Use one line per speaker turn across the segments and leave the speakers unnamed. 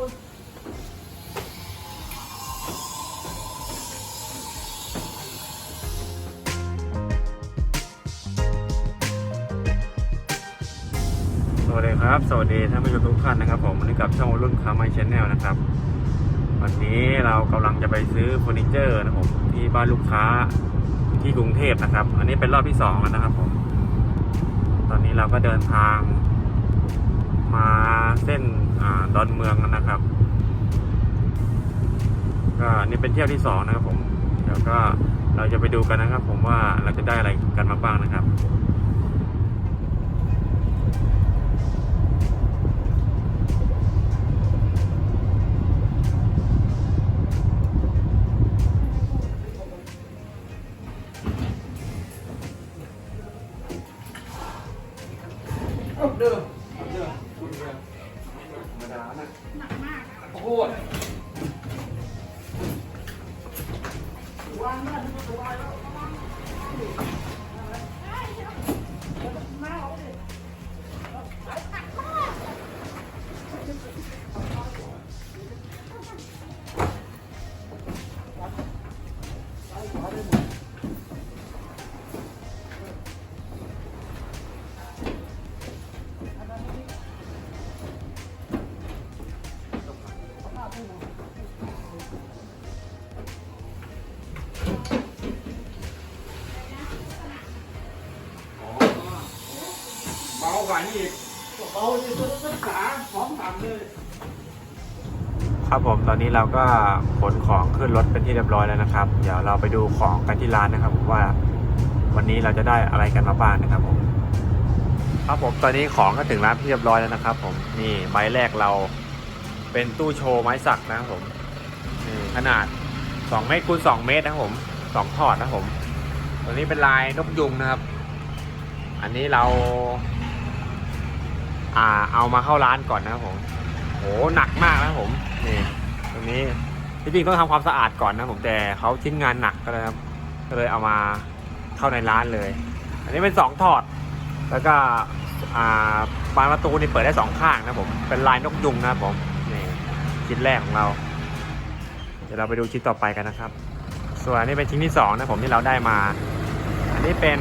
สวัสดีครับ สวัสดีท่านผู้ชมทุกท่านนะครับผมวันนี้กับช่องรุ่นคาไมชแนลนะครับ วันนี้เรากำลังจะไปซื้อเฟอร์นิเจอร์นะครับผมที่บ้านลูกค้าที่กรุงเทพนะครับ อันนี้เป็นรอบที่สองแล้วนะครับผม ตอนนี้เราก็เดินทางมาเส้น ดอนเมืองนะครับก็นี่เป็นเที่ยวที่สองนะครับผมแล้วก็เราจะไปดูกันนะครับ ผมว่าเราจะได้อะไรกันมาบ้างนะครับ
วางหน้ กว่านี่อีกเบาที่สุดศึกษาพร้อมทำเลย
ครับผมตอนนี้เราก็ขนของขึ้นรถเป็นที่เรียบร้อยแล้วนะครับ เดี๋ยวเราไปดูของกันที่ร้านนะครับว่าวันนี้เราจะได้อะไรกันมาบ้างนะครับผมครับผมตอนนี้ของก็ถึงร้านที่เรียบร้อยแล้วนะครับ ผมนี่ไม้แรกเราเป็นตู้โชว์ไม้สักนะครับผมขนาด 2 เมตรคูณ2 เมตรนะครับผมสองถอดนะครับผมตัวนี้เป็นลายนกยุงนะครับ อันนี้เรา อ่าเอามาเข้าร้านก่อนนะครับผมโหหนักมากนะครับผมนี่ตรงนี้จริงๆต้องทำความสะอาดก่อนนะผมแต่เขาชิ้นงานหนักก็เลยครับก็เลยเอามาเข้าในร้านเลย อันนี้เป็นสองถอด แล้วก็อ่าบานประตูนี่เปิดได้สองข้างนะผมเป็นลายนกยุงนะครับผมนี่ชิ้นแรกของเรา เดี๋ยวเราไปดูชิ้นต่อไปกันนะครับ ส่วนนนี้เป็นชิ้นที่สองนะผมที่เราได้มา อันนี้เป็น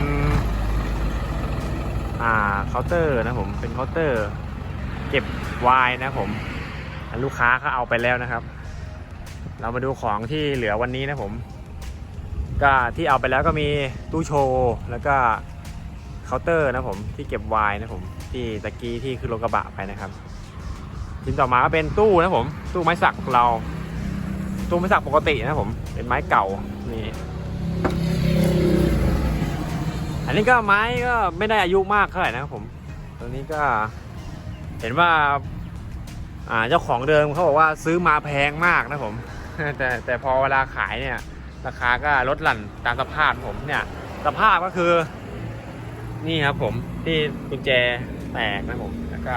อ่าเคาน์เตอร์นะผมเป็นเคาน์เตอร์ เก็บไวน์นะผมลูกค้าเขาเอาไปแล้วนะครับ เรามาดูของที่เหลือวันนี้นะผม ก็ที่เอาไปแล้วก็มีตู้โชว์แล้วก็เคาน์เตอร์นะผมที่เก็บไวน์นะผมที่ตะกี้ที่ขึ้นรถกระบะไปนะครับชิ้นต่อมาก็เป็นตู้นะผม ตู้ไม้สักของเรา ตู้ไม้สักปกตินะผม เป็นไม้เก่านี่ อันนี้ก็ไม้ก็ไม่ได้อายุมากเท่าไหร่นะครับผม ตัวนี้ก็เห็นว่าอ่าเจ้าของเดิมเขาบอกว่าซื้อมาแพงมากนะผม แต่แต่พอเวลาขายเนี่ย ราคาก็ลดหลั่นตามสภาพผมเนี่ย สภาพก็คือ นี่ครับผมที่กุญแจแตกนะผม แล้วก็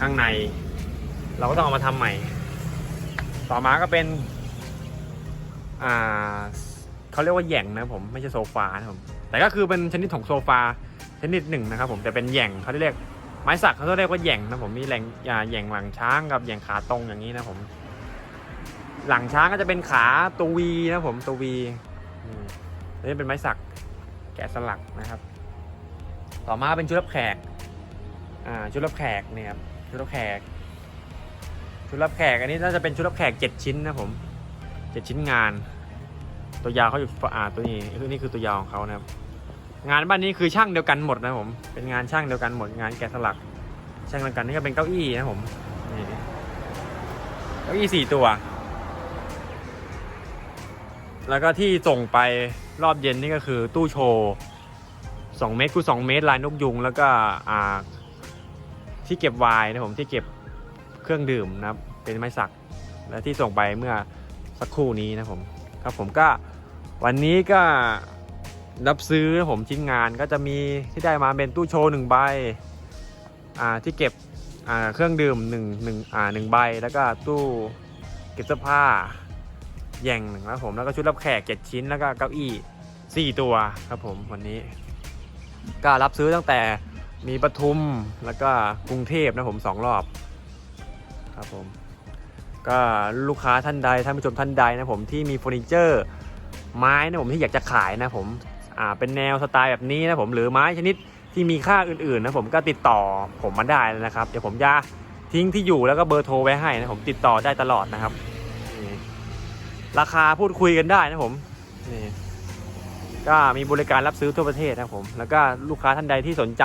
ข้างใน เราก็ต้องเอามาทำใหม่ ต่อมาก็เป็นอ่าเขาเรียกว่าแหย่งนะผมไม่ใช่โซฟานะผม แต่ก็คือเป็นชนิดของโซฟาชนิดหนึ่งนะครับผมแต่เป็นแหย่งเขาเรียกไม้สักเขาเรียกว่าแหย่งนะผมมีแหล่งอ่าแหย่งหลังช้างกับแหย่งขาตรงอย่างนี้นะผม หลังช้างก็จะเป็นขาตัววีนะผมตัววีอันนี้เป็นไม้สักแกะสลักนะครับ ต่อมาเป็นชุดรับแขกอ่าชุดรับแขกเนี่ยครับชุดรับแขก ชุดรับแขกอันนี้น่าจะเป็นชุดรับแขกเจ็ดชิ้นนะผมเจ็ดชิ้นงาน ตัวยาวเขาอยู่อ่าตัวนี้นี่คือตัวยาวของเขานะครับ งานบ้านนี้คือช่างเดียวกันหมดนะผม เป็นงานช่างเดียวกันหมดงานแกะสลัก ช่างเดียวกันนี่ก็เป็นเก้าอี้นะผมนี่เก้าอี้สี่ตัว แล้วก็ที่ส่งไปรอบเย็นนี่ก็คือตู้โชว์สองเมตรคูณสองเมตรลายนกยุง แล้วก็อ่าที่เก็บไวน์นะผมที่เก็บเครื่องดื่มนะครับเป็นไม้สัก และที่ส่งไปเมื่อสักครู่นี้นะผมครับผมก็ วันนี้ก็รับซื้อผมชิ้นงานก็จะมีที่ได้มาเป็นตู้โชว์หนึ่งใบที่เก็บเครื่องดื่มหนึ่งหนึ่งหนึ่งใบ แล้วก็ตู้เก็บเสื้อผ้าแย่งหนึ่งนะครับผมแล้วก็ชุดรับแขกเจ็ดชิ้นแล้วก็เก้าอี้สี่ตัวครับผมวันนี้ ก็รับซื้อตั้งแต่มีปทุมแล้วก็กรุงเทพนะผมสองรอบครับผมก็ลูกค้าท่านใดท่านผู้ชมท่านใดนะผมที่มีเฟอร์นิเจอร์ ไม้นะผมที่อยากจะขายนะผมอ่าเป็นแนวสไตล์แบบนี้นะผมหรือไม้ชนิดที่มีค่าอื่นๆนะผมก็ติดต่อผมมาได้เลยนะครับ เดี๋ยวผมจะทิ้งที่อยู่แล้วก็เบอร์โทรไว้ให้นะผมติดต่อได้ตลอดนะครับราคาพูดคุยกันได้นะผมนี่ก็มีบริการรับซื้อทั่วประเทศนะผม แล้วก็ลูกค้าท่านใดที่สนใจ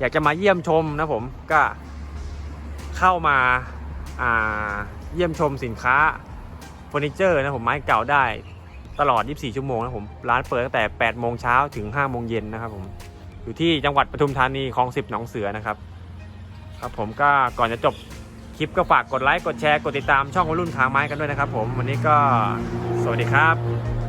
อยากจะมาเยี่ยมชมนะผมก็เข้ามาาเยี่ยมชมสินค้าเฟอร์นิเจอร์นะผมไม้เก่าได้ ตลอด 24 ชั่วโมงนะผม ร้านเปิดตั้งแต่ 8 โมงเช้าถึง 5 โมงเย็นนะครับผม อยู่ที่จังหวัดปทุมธานีคลอง 10 หนองเสือนะครับ ครับผมก็ก่อนจะจบคลิปก็ฝากกดไลค์ กดแชร์ กดติดตามช่องวัยรุ่นทางไม้กันด้วยนะครับผม วันนี้ก็สวัสดีครับ